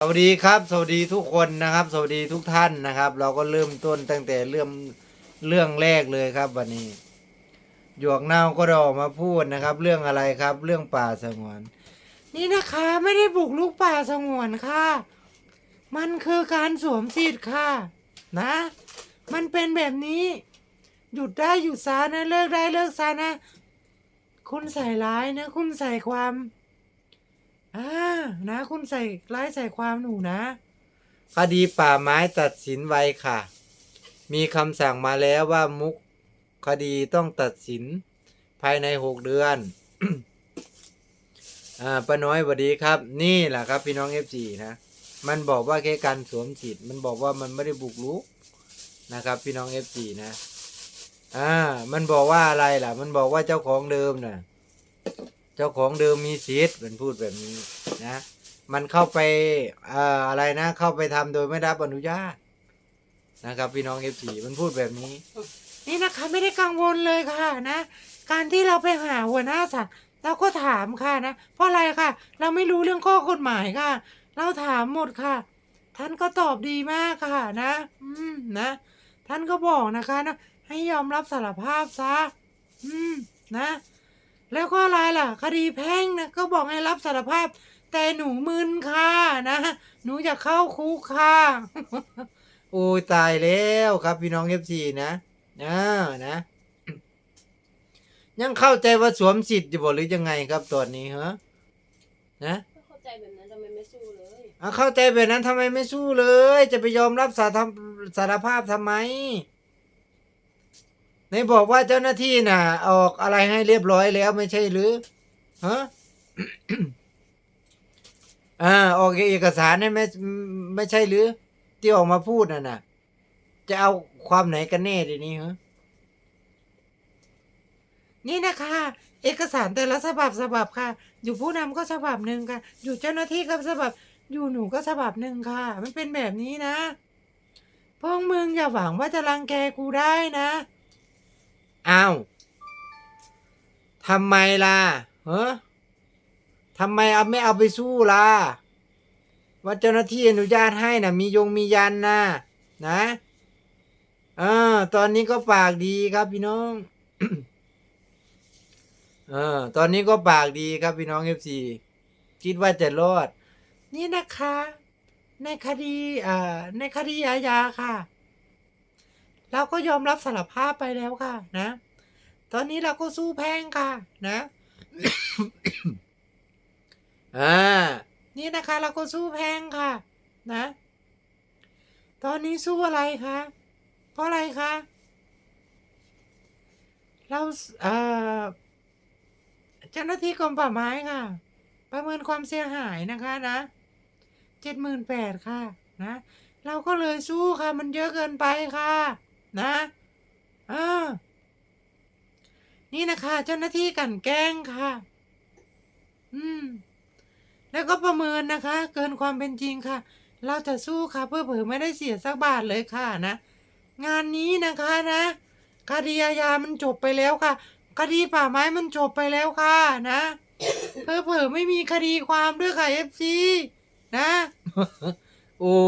สวัสดีครับ สวัสดีทุกคนนะครับ สวัสดีทุกท่านนะครับ เราก็เริ่มต้นตั้งแต่เรื่องเรื่องแรกเลยครับ วันนี้ หยวกเน่าก็ได้ออกมาพูดนะครับ เรื่องอะไรครับ เรื่องป่าสงวน นี่นะคะ ไม่ได้บุกลุกป่าสงวนค่ะ มันคือการสวมสิทธิ์ค่ะ นะ มันเป็นแบบนี้ หยุดได้หยุดซานะเลิกได้เลิกซานะ คุณใส่ร้ายนะ คุณใส่ความ อ่านะคุณใส่ร้ายใส่ความหนูนะ คดีป่าไม้ตัดสินไวค่ะ มีคำสั่งมาแล้วว่ามุกคดีต้องตัดสินภายในหกเดือน อ่าป้าน้อยสวัสดีครับ นี่แหละครับ พี่น้องเอฟซีนะ มันบอกว่าแค่การสวมสิทธิ์มันบอกว่ามันไม่ได้บุกรุกนะครับ พี่น้องเอฟซีนะ อ่า มันบอกว่าอะไรล่ะ มันบอกว่าเจ้าของเดิมน่ะ เจ้าของเดิมมีสิทธิ์มันพูดแบบนี้นะ มันเข้าไปเอ่ออะไรนะ เข้าไปทำโดยไม่ได้รับอนุญาตนะครับ พี่น้องเอฟซีมันพูดแบบนี้ นี่นะคะไม่ได้กังวลเลยค่ะนะ การที่เราไปหาหัวหน้าสัตว์เราก็ถามค่ะนะ เพราะอะไรค่ะ เราไม่รู้เรื่องข้อกฎหมายค่ะ เราถามหมดค่ะ ท่านก็ตอบดีมากค่ะนะ อืมนะ ท่านก็บอกนะคะนะให้ยอมรับสารภาพซะ อืมนะ แล้วก็อะไรล่ะ คดีแพ่งนะก็บอกให้รับสารภาพ แต่หนูมึนค่ะนะ หนูจะเข้าคุกค่ะโอ้ยตายแล้วครับพี่น้องเอฟซีนะอ่านะ ยังเข้าใจว่าสวมสิทธิ์อยู่บ่หรือยังไงครับตอนนี้ฮะนะก็เข้าใจแบบนั้นทำไมไม่สู้เลยเอาเข้าใจแบบนั้นทำไมไม่สู้เลย จะไปยอมรับสารภสารภาพทำไม ในบอกว่าเจ้าหน้าที่น่ะ ออกอะไรให้เรียบร้อยแล้วไม่ใช่หรือฮะอ่าออกเอกสารให้ไม่ไม่ใช่หรือ ที่ออกมาพูดน่ะน่ะจะเอาความไหนกันแน่ทีนี้ฮะนี่นะคะ เอกสารแต่ละฉบับฉบับค่ะ อยู่ผู้นำก็ฉบับหนึ่งค่ะ อยู่เจ้าหน้าที่ก็ฉบับ อยู่หนูก็ฉบับหนึ่งค่ะ มันเป็นแบบนี้นะพวกมึงอย่าหวังว่าจะรังแกกูได้นะ อ้าวทำไมล่ะเฮ้ทำไมเอาไม่เอาไปสู้ล่ะว่าเจ้าหน้าที่อนุญาตให้นะมียงมียันนะนะเออตอนนี้ก็ปากดีครับพี่น้องเออตอนนี้ก็ปากดีครับพี่น้องเอฟซีคิดว่าจะรอด นี่นะคะ ในคดีอ่าในคดีอาญาค่ะ เราก็ยอมรับสารภาพไปแล้วค่ะ นะ ตอนนี้เราก็สู้แพ่งค่ะ นะอ่านี่นะคะ เราก็สู้แพ่งค่ะ นะ ตอนนี้สู้อะไรคะเพราะอะไรคะเราเอ่อเจ้าหน้าที่กรมป่าไม้ค่ะ ประเมินความเสียหายนะคะนะเจ็ดหมื่นแปดค่ะ นะ เราก็เลยสู้ค่ะ มันเยอะเกินไปค่ะ นะอ่านี่นะคะ เจ้าหน้าที่กันแกล้งค่ะ อืม แล้วก็ประเมินนะคะ เกินความเป็นจริงค่ะ เราจะสู้ค่ะ เพื่อเผื่อไม่ได้เสียสักบาทเลยค่ะนะ งานนี้นะคะนะคดีอาญามันจบไปแล้วค่ะ คดีป่าไม้มันจบไปแล้วค่ะ นะเพื่อเผื่อไม่มีคดีความด้วยค่ะเอฟซีนะ โอ้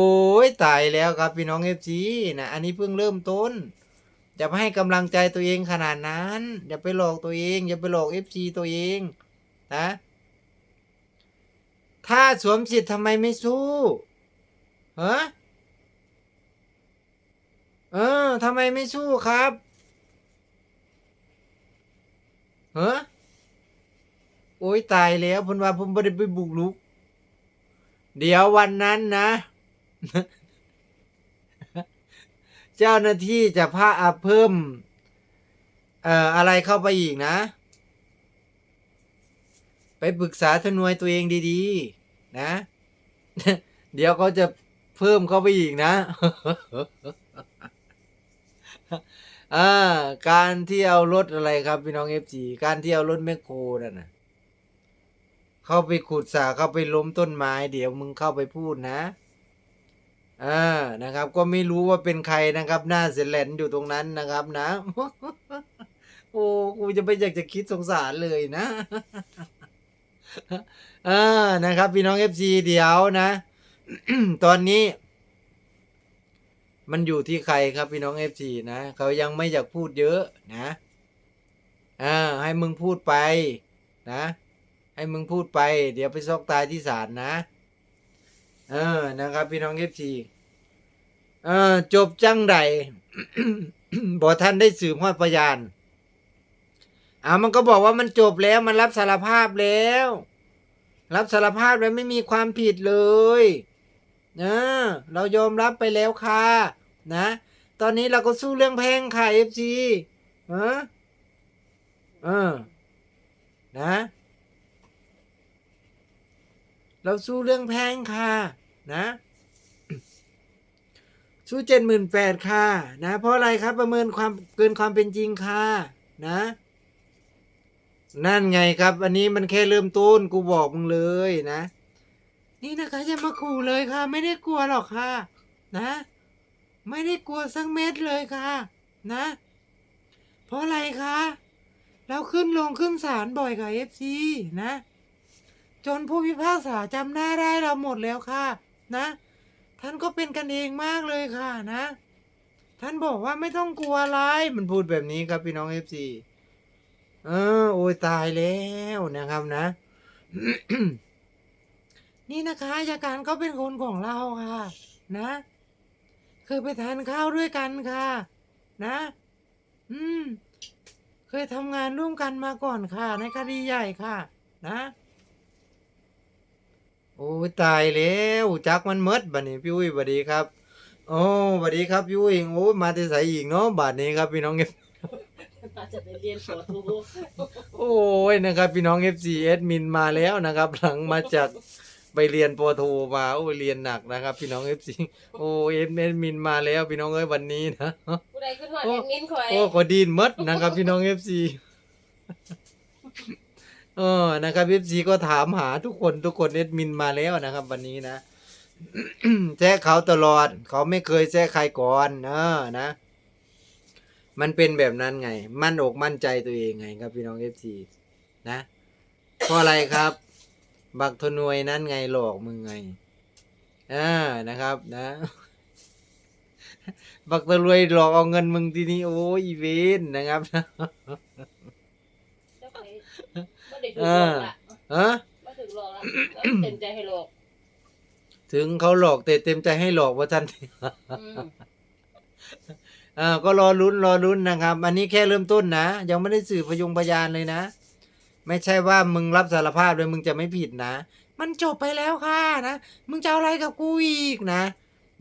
ยตายแล้วครับพี่น้องเอฟซีนะอันนี้เพิ่งเริ่มต้นอย่าไปให้กำลังใจตัวเองขนาดนั้น อย่าไปหลอกตัวเอง อย่าไปหลอกเอฟซีตัวเองนะถ้าสวมสิทธิ์ทำไมไม่สู้ฮะเออทำไมไม่สู้ครับเฮ้โอ้ยตายแล้วพนว่าผมไม่ได้ไปบุกลุก เดี๋ยววันนั้นนะ เจ้าหน้าที่จะพาเพิ่ม เอ่ออะไรเข้าไปอีกนะ ไปปรึกษาทนวยตัวเองดีๆ นะ เดี๋ยวเขาจะเพิ่มเข้าไปอีกนะอ่าการที่เอารถอะไรครับพี่น้องเอฟจีการที่เอารถแมคโครนั่นนะเข้าไปขุดสาเข้าไปล้มต้นไม้ เดี๋ยวมึงเข้าไปพูดนะ อ่านะครับ ก็ไม่รู้ว่าเป็นใครนะครับ หน้าเสแลนอยู่ตรงนั้นนะครับนะ โอ้กูจะไปอยากจะคิดสงสารเลยนะอ่านะครับ พี่น้องเอฟซีเดี๋ยวนะ ตอนนี้ มันอยู่ที่ใครครับพี่น้องเอฟซีนะเขายังไม่อยากพูดเยอะนะอ่าให้มึงพูดไปนะ ให้มึงพูดไป เดี๋ยวไปซอกตายที่ศาลนะ เออนะครับ พี่น้องเอฟซีเออจบจังใดบอกท่านได้สืบฮอดพยานอ่ามันก็บอกว่ามันจบแล้วมันรับสารภาพแล้ว รับสารภาพแล้วไม่มีความผิดเลยนะเรายอมรับไปแล้วค่ะนะ ตอนนี้เราก็สู้เรื่องแพงค่ะเอฟซีฮะเออนะ เราสู้เรื่องแพงค่ะ นะสู้เจ็ดหมื่นแปดค่ะนะเพราะอะไรครับประเมินความเกินความเป็นจริงค่ะนะนั่นไงครับ อันนี้มันแค่เริ่มต้นกูบอกมึงเลยนะ นี่นะคะจะมาขู่เลยค่ะ ไม่ได้กลัวหรอกค่ะ นะ ไม่ได้กลัวสักเม็ดเลยค่ะ นะ เพราะอะไรคะเราขึ้นลงขึ้นศาลบ่อยกับเอฟซีนะ จนผู้พิพากษาจำหน้าได้เราหมดแล้วค่ะ นะ ท่านก็เป็นกันเองมากเลยค่ะนะ ท่านบอกว่าไม่ต้องกลัวอะไร มันพูดแบบนี้ครับพี่น้องเอฟซีเออโอ้ยตายแล้วนะครับนะ นี่นะคะอายการก็เป็นคนของเราค่ะ นะเคยไปทานข้าวด้วยกันค่ะ นะ อืม เคยทำงานร่วมกันมาก่อนค่ะ ในคดีใหญ่ค่ะ นะ โอ้ยตายแล้วจักมันหมดบัดนี้พี่อุ้ยบัดดีครับ โอ้บัดดีครับพี่อุ้ยโอ้ยมาแต่ใสอีกเนาะบัดนี้ครับพี่น้องอาจจะไปเรียนสวทูโอ้ยนะครับ พี่น้อง FC แอดมินมาแล้วนะครับ หลังมาจากไปเรียนปอโทมาโอ้ยเรียนหนักนะครับ พี่น้อง FC โอ้ยแอดมินมาแล้วพี่น้องเอ้ยวันนี้นะผู้ใดขึ้นหอดแอดมินคอยโอ้ขอดีนหมดนะครับ พี่น้อง FC เออนะครับ FC ก็ถามหาทุกคนทุกคนแอดมินมาแล้วนะครับ วันนี้นะแจ้เขาตลอด เขาไม่เคยแจ้ใครก่อนเออนะ มันเป็นแบบนั้นไง มั่นอกมั่นใจตัวเองไงครับพี่น้อง FC นะเพราะอะไรครับ บักทนวยนั่นไงหลอกมึงไงอ่านะครับ นะบักตะรวยหลอกเอาเงินมึงทีนี้โอ้ยอีเวนนะครับ บ่ได้ถูกหลอกละฮะบ่ถูกหลอกละแล้วเต็มใจให้หลอก ถึงเขาหลอกแต่เต็มใจให้หลอกว่าท่านอืมอ่าก็รอลุ้นรอลุ้นนะครับ อันนี้แค่เริ่มต้นนะ ยังไม่ได้สืบพยงพยานเลยนะ ไม่ใช่ว่ามึงรับสารภาพเลยมึงจะไม่ผิดนะ มันจบไปแล้วค่ะนะ มึงจะเอาอะไรกับกูอีกนะ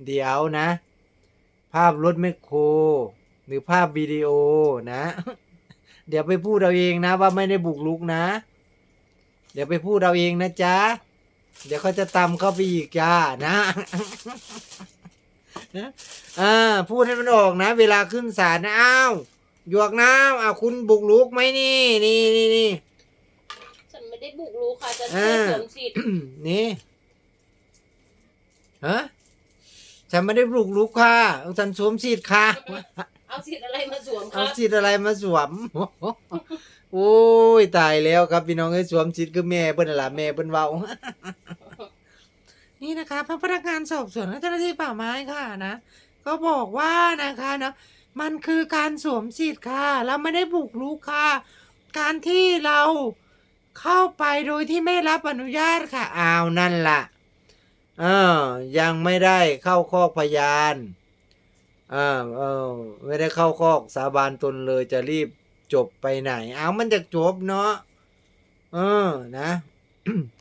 เดี๋ยวนะ ภาพรถแมคโคร หรือภาพวิดีโอนะ เดี๋ยวไปพูดเอาเองนะ ว่าไม่ได้บุกลุกนะ เดี๋ยวไปพูดเอาเองนะจ๊ะ เดี๋ยวเขาจะตำเข้าไปอีกจ้านะอ่าพูดให้มันออกนะ เวลาขึ้นศาลนะอ้าวหยวกน้ำอ้าวคุณบุกลุกไหมนี่นี่นี่นี่ฉันไม่ได้บุกรุกค่ะจะอ่าช่วยสวมสิทธิ์นี่ฮะฉันไม่ได้บุกลุกค่ะฉันสวมสิทธิ์ค่ะ เอาสิทธิ์อะไรมาสวมคเอารับสิทธิ์อะไรมาสวม โอ้ยตายแล้วครับพี่น้องไอ้ยสวมสิทธิ์คือแม่เปิ้นน่ะล่ะแม่เปิ้นเว้า นี่นะคะพระพนักงานสอบสวนและเจ้าหน้าที่ป่าไม้ค่ะนะ ก็บอกว่านะคะเนาะมันคือการสวมสิทธิ์ค่ะ เราไม่ได้บุกรุกค่ะ การที่เราเข้าไปโดยที่ไม่รับอนุญาตค่ะอ้าวนั่นล่ะเออยังไม่ได้เข้าคอกพยาน อ่าเออไม่ได้เข้าคอกสาบานตนเลยจะรีบจบไปไหนอ้าวมันจะจบเนาะเออนะ